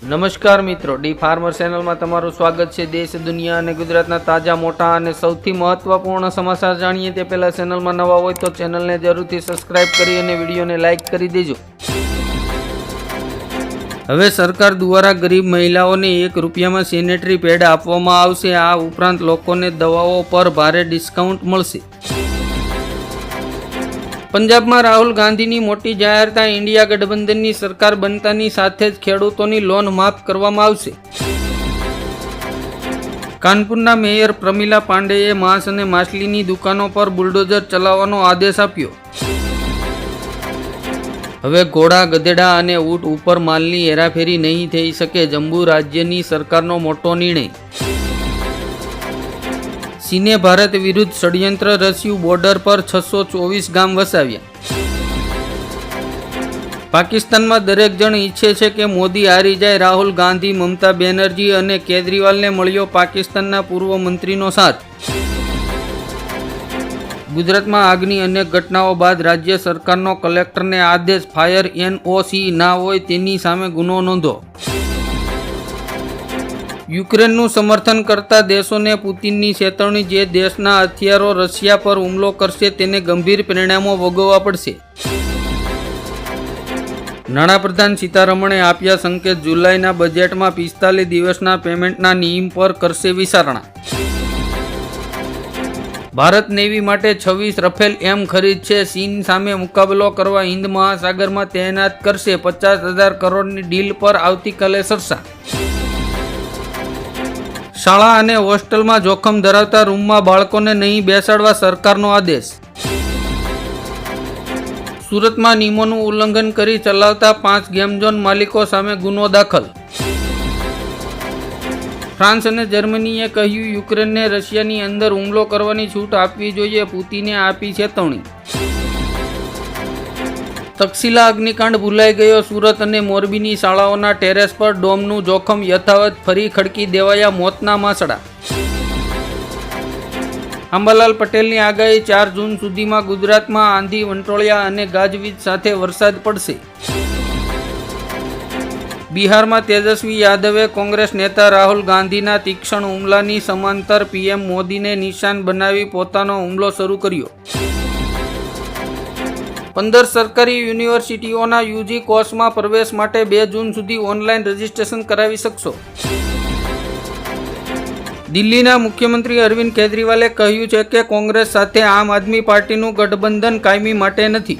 નમસ્કાર મિત્રો, D farmer ચેનલમાં તમારું સ્વાગત છે. દેશ, દુનિયા અને ગુજરાતના તાજા, મોટા અને સૌથી મહત્વપૂર્ણ સમાચાર જાણીએ તે પહેલાં ચેનલમાં નવા હોય તો ચેનલને જરૂરથી સબસ્ક્રાઇબ કરી અને વિડીયોને લાઇક કરી દેજો. હવે સરકાર દ્વારા ગરીબ મહિલાઓને એક રૂપિયામાં સેનેટરી પેડ આપવામાં આવશે. આ ઉપરાંત લોકોને દવાઓ પર ભારે ડિસ્કાઉન્ટ મળશે. પંજાબમાં રાહુલ ગાંધીની મોટી જાહેરતા ઇન્ડિયા ગઠબંધનની સરકાર બનતાની સાથે જ ખેડૂતોની લોન માફ કરવામાં આવશે. કાનપુરના મેયર પ્રમિલા પાંડેએ માંસ અને માછલીની દુકાનો પર બુલડોઝર ચલાવવાનો આદેશ આપ્યો. હવે ઘોડા, ગધેડા અને ઊંટ ઉપર માલની હેરાફેરી નહીં થઈ શકે જમ્મુ રાજ્યની સરકારનો મોટો નિર્ણય. ચીને ભારત વિરુદ્ધ ષડયંત્ર રચ્યું બોર્ડર પર છસો ચોવીસ ગામ વસાવ્યા. પાકિસ્તાનમાં દરેક જણ ઈચ્છે છે કે મોદી હારી જાય રાહુલ ગાંધી, મમતા બેનર્જી અને કેજરીવાલને મળ્યો પાકિસ્તાનના પૂર્વ મંત્રીનો સાથ. ગુજરાતમાં આગની અનેક ઘટનાઓ બાદ રાજ્ય સરકારનો કલેક્ટરને આદેશ, ફાયર એનઓસી ના હોય તેની સામે ગુનો નોંધો. યુક્રેનનું સમર્થન કરતા દેશોને પુતિનની ચેતવણી જે દેશના હથિયારો રશિયા પર હુમલો કરશે તેને ગંભીર પરિણામો ભોગવવા પડશે. નાણાપ્રધાન સીતારમણે આપ્યા સંકેત જુલાઈના બજેટમાં પિસ્તાલીસ દિવસના પેમેન્ટના નિયમ પર કરશે વિચારણા. ભારત નેવી માટે છવ્વીસ રફેલ એમ ખરીદ છે. ચીન સામે મુકાબલો કરવા હિન્દ મહાસાગરમાં તૈનાત કરશે. પચાસ હજાર કરોડની ડીલ પર આવતીકાલે ચર્ચા શાળા અને હોસ્ટેલમાં જોખમ ધરાવતા રૂમમાં બાળકોને નહીં બેસાડવા સરકારનો આદેશ. સુરતમાં નિયમોનું ઉલ્લંઘન કરી ચલાવતા પાંચ ગેમ ઝોન માલિકો સામે ગુનો દાખલ. ફ્રાન્સ અને જર્મનીએ કહ્યું, યુક્રેનને રશિયાની અંદર હુમલો કરવાની છૂટ આપવી જોઈએ, પુતિને આપી ચેતવણી. તક્ષશિલા અગ્નિકાંડ ભૂલાઈ ગયો. સુરત અને મોરબીની શાળાઓના ટેરેસ પર ડોમનું જોખમ યથાવત ફરી ખડકી દેવાયા મોતના માસડા. અંબાલાલ પટેલની આગાહી ચાર જૂન સુધીમાં ગુજરાતમાં આંધી, વંટોળિયા અને ગાજવીજ સાથે વરસાદ પડશે. બિહારમાં તેજસ્વી યાદવે કોંગ્રેસ નેતા રાહુલ ગાંધીના તીક્ષ્ણ હુમલાની સમાંતર પીએમ મોદીને નિશાન બનાવી પોતાનો હુમલો શરૂ કર્યો. પંદર સરકારી યુનિવર્સિટીઓના યુજી કોર્સમાં પ્રવેશ માટે બે જૂન સુધી ઓનલાઈન રજીસ્ટ્રેશન કરાવી શકશો. દિલ્હીના મુખ્યમંત્રી અરવિંદ કેજરીવાલે કહ્યું છે કે કોંગ્રેસ સાથે આમ આદમી પાર્ટીનું ગઠબંધન કાયમી માટે નથી.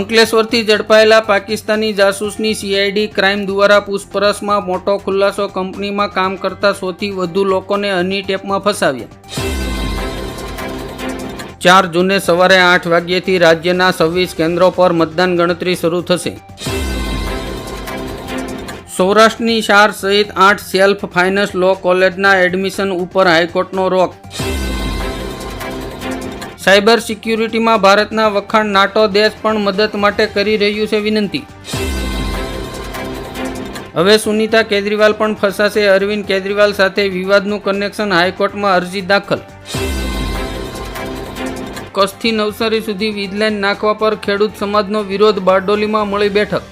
અંકલેશ્વરથી ઝડપાયેલા પાકિસ્તાની જાસૂસની સીઆઈડી ક્રાઇમ દ્વારા પૂછપરછમાં મોટો ખુલાસો કંપનીમાં કામ કરતા સૌથી વધુ લોકોને હની ટેપમાં ફસાવ્યા. ચાર જૂને સવારે આઠ વાગ્યેથી રાજ્યના છવ્વીસ કેન્દ્રો પર મતદાન ગણતરી શરૂ થશે. સૌરાષ્ટ્રની શાર સહિત આઠ સેલ્ફ ફાઇનાન્સ લો કોલેજના એડમિશન ઉપર હાઈકોર્ટનો રોક. સાયબર સિક્યુરિટીમાં ભારતના વખાણ નાટો દેશ પણ મદદ માટે કરી રહ્યું છે વિનંતી. હવે સુનીતા કેજરીવાલ પણ ફસાશે. અરવિંદ કેજરીવાલ સાથે વિવાદનું કનેક્શન હાઈકોર્ટમાં અરજી દાખલ. કચ્છથી નવસારી સુધી વીજલાઈન નાખવા પર ખેડૂત સમાજનો વિરોધ બારડોલીમાં મળી બેઠક.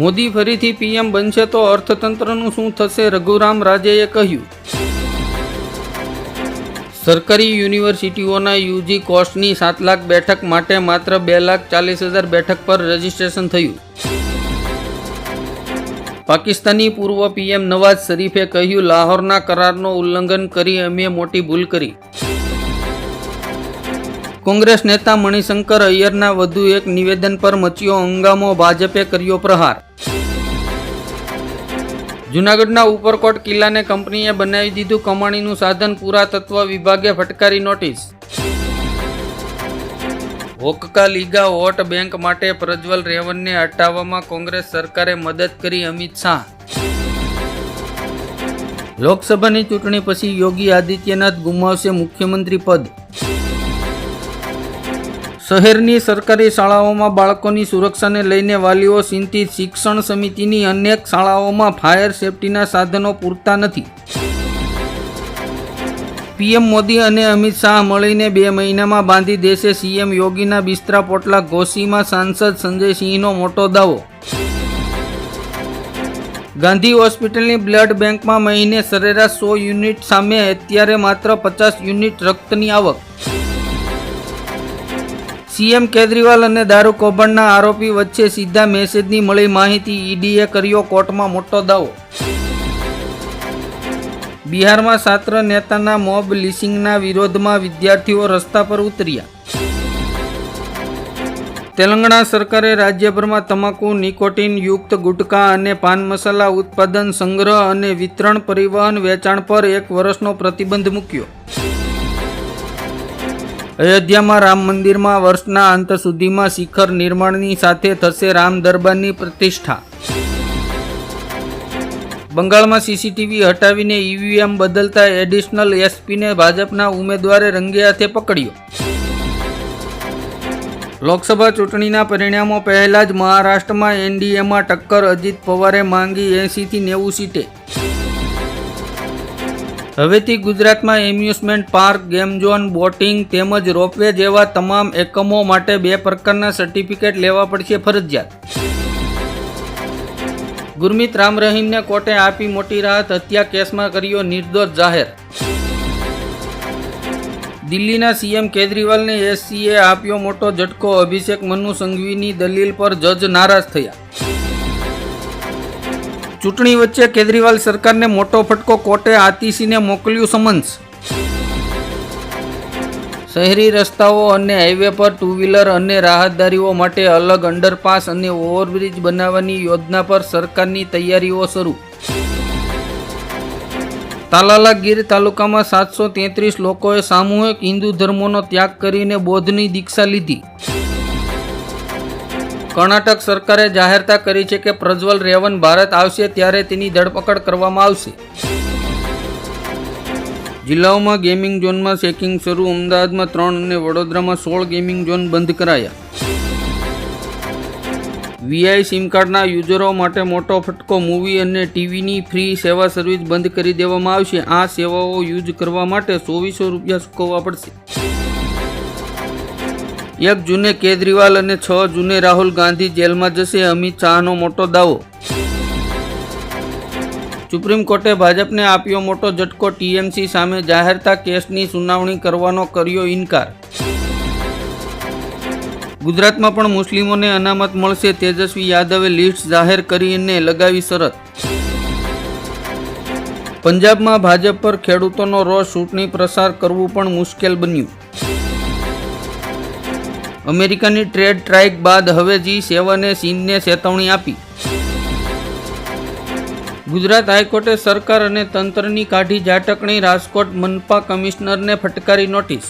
મોદી ફરીથી પીએમ બનશે તો અર્થતંત્રનું શું થશે રઘુરામ રાજેએ કહ્યું. સરકારી યુનિવર્સિટીઓના યુજી કોર્સની સાત લાખ બેઠક માટે માત્ર બે લાખ ચાલીસ હજાર બેઠક પર રજીસ્ટ્રેશન થયું. પાકિસ્તાની પૂર્વ પીએમ નવાઝ શરીફે કહ્યું, લાહોરના કરારનો ઉલ્લંઘન કરી અમે મોટી ભૂલ કરી. કોંગ્રેસ નેતા મણિશંકર અય્યરના વધુ એક નિવેદન પર મચ્યો હંગામો ભાજપે કર્યો પ્રહાર. જૂનાગઢના ઉપરકોટ કિલ્લાને કંપનીએ બનાવી દીધું કમાણીનું સાધન પુરાતત્વ વિભાગે ફટકારી નોટિસ. હોકકા લીગા વોટ બેંક માટે પ્રજ્વલ રેવનને હટાવવામાં કોંગ્રેસ સરકારે મદદ કરી અમિત શાહ. લોકસભાની ચૂંટણી પછી યોગી આદિત્યનાથ ગુમાવશે મુખ્યમંત્રી પદ. શહેરની સરકારી શાળાઓમાં બાળકોની સુરક્ષાને લઈને વાલીઓ ચિંતિત શિક્ષણ સમિતિની અનેક શાળાઓમાં ફાયર સેફટીના સાધનો પૂરતા નથી. પીએમ મોદી અને અમિત શાહ મળીને બે મહિનામાં બાંધી દેશે સીએમ યોગીના બિસ્તરા પોટલા ઘોસીમાં સાંસદ સંજય સિંહનો મોટો દાવો. ગાંધી હોસ્પિટલની બ્લડ બેંકમાં મહિને સરેરાશ સો યુનિટ સામે અત્યારે માત્ર પચાસ યુનિટ રક્તની આવક. સીએમ કેજરીવાલ અને દારૂ કૌભાંડના આરોપી વચ્ચે સીધા મેસેજની મળી માહિતી ઈડીએ કર્યો કોર્ટમાં મોટો દાવો. બિહારમાં છાત્ર નેતાના મોબ લિસિંગના વિરોધમાં વિદ્યાર્થીઓ રસ્તા પર ઉતર્યા. તેલંગાણા સરકારે રાજ્યભરમાં તમાકુ, નિકોટિન યુક્ત ગુટખા અને પાન મસાલા ઉત્પાદન સંગ્રહ અને વિતરણ પરિવહન વેચાણ પર એક વર્ષનો પ્રતિબંધ મૂક્યો. અયોધ્યામાં રામ મંદિરમાં વર્ષના અંત સુધીમાં શિખર નિર્માણની સાથે થશે રામ દરબારની પ્રતિષ્ઠા. બંગાળમાં સીસીટીવી હટાવીને ઈવીએમ બદલતા એડિશનલ એસપીને ભાજપના ઉમેદવારે રંગે હાથે પકડ્યો. લોકસભા ચૂંટણીના પરિણામો પહેલા જ મહારાષ્ટ્રમાં એનડીએમાં ટક્કર અજીત પવારે માંગી એંસીથી નેવું સીટે. હવેથી ગુજરાતમાં amusement park, game zone, boating તેમજ રોપવે જેવા તમામ એકમો માટે બે પ્રકારના સર્ટિફિકેટ લેવા પડશે ફરજિયાત. ગુરમીત રામ રહીમને કોર્ટે આપી મોટી રાહત, હત્યા કેસમાં કર્યો નિર્દોષ જાહેર. દિલ્હીના સીએમ કેજરીવાલને એસસીએ આપ્યો મોટો ઝટકો, અભિષેક મનુ સંઘવીની દલીલ પર જજ નારાજ થયા. ચૂંટણી વચ્ચે કેજરીવાલ સરકારને મોટો ફટકો કોર્ટે આતિશીને મોકલ્યું સમન્સ. શહેરી રસ્તાઓ અને હાઈવે પર ટુ વ્હીલર અને રાહતદારીઓ માટે અલગ અંડરપાસ અને ઓવરબ્રિજ બનાવવાની યોજના પર સરકારની તૈયારીઓ શરૂ. તાલાલા ગીર તાલુકામાં સાતસો તેત્રીસ લોકોએ સામૂહિક હિન્દુ ધર્મોનો ત્યાગ કરીને બોધની દીક્ષા લીધી. કર્ણાટક સરકારે જાહેરતા કરી છે કે પ્રજ્વલ રેવન ભારત આવશે ત્યારે તેની ધરપકડ કરવામાં આવશે. જિલ્લાઓમાં ગેમિંગ ઝોનમાં ચેકિંગ શરૂ, અમદાવાદમાં ત્રણ અને વડોદરામાં સોળ ગેમિંગ ઝોન બંધ કરાયા. વીઆઈ સિમ કાર્ડના યુઝરો માટે મોટો ફટકો, મૂવી અને ટીવીની ફ્રી સેવા સર્વિસ બંધ કરી દેવામાં આવશે. આ સેવાઓ યુઝ કરવા માટે ચોવીસો રૂપિયા ચૂકવવા પડશે. એક જૂને કેજરીવાલ અને છ જૂને રાહુલ ગાંધી જેલમાં જશે, અમિત શાહનો મોટો દાવો. સુપ્રીમ કોર્ટે ભાજપને આપ્યો મોટો ઝટકો, ટીએમસી સામે જાહેરતા કેસની સુનાવણી કરવાનો કર્યો ઇનકાર. ગુજરાતમાં પણ મુસ્લિમોને અનામત મળશે, તેજસ્વી યાદવે લિસ્ટ જાહેર કરીને લગાવી શરત. પંજાબમાં ભાજપ પર ખેડૂતોનો રોષ, ચૂંટણી પ્રસાર કરવું પણ મુશ્કેલ બન્યું. અમેરિકાની ટ્રેડ સ્ટ્રાઇક બાદ હવે જી સેવને ચીનને ચેતવણી આપી. ગુજરાત હાઈકોર્ટે સરકાર અને તંત્રની કાઢી ઝાટકણી રાજકોટ મનપા કમિશનરને ફટકારી નોટિસ.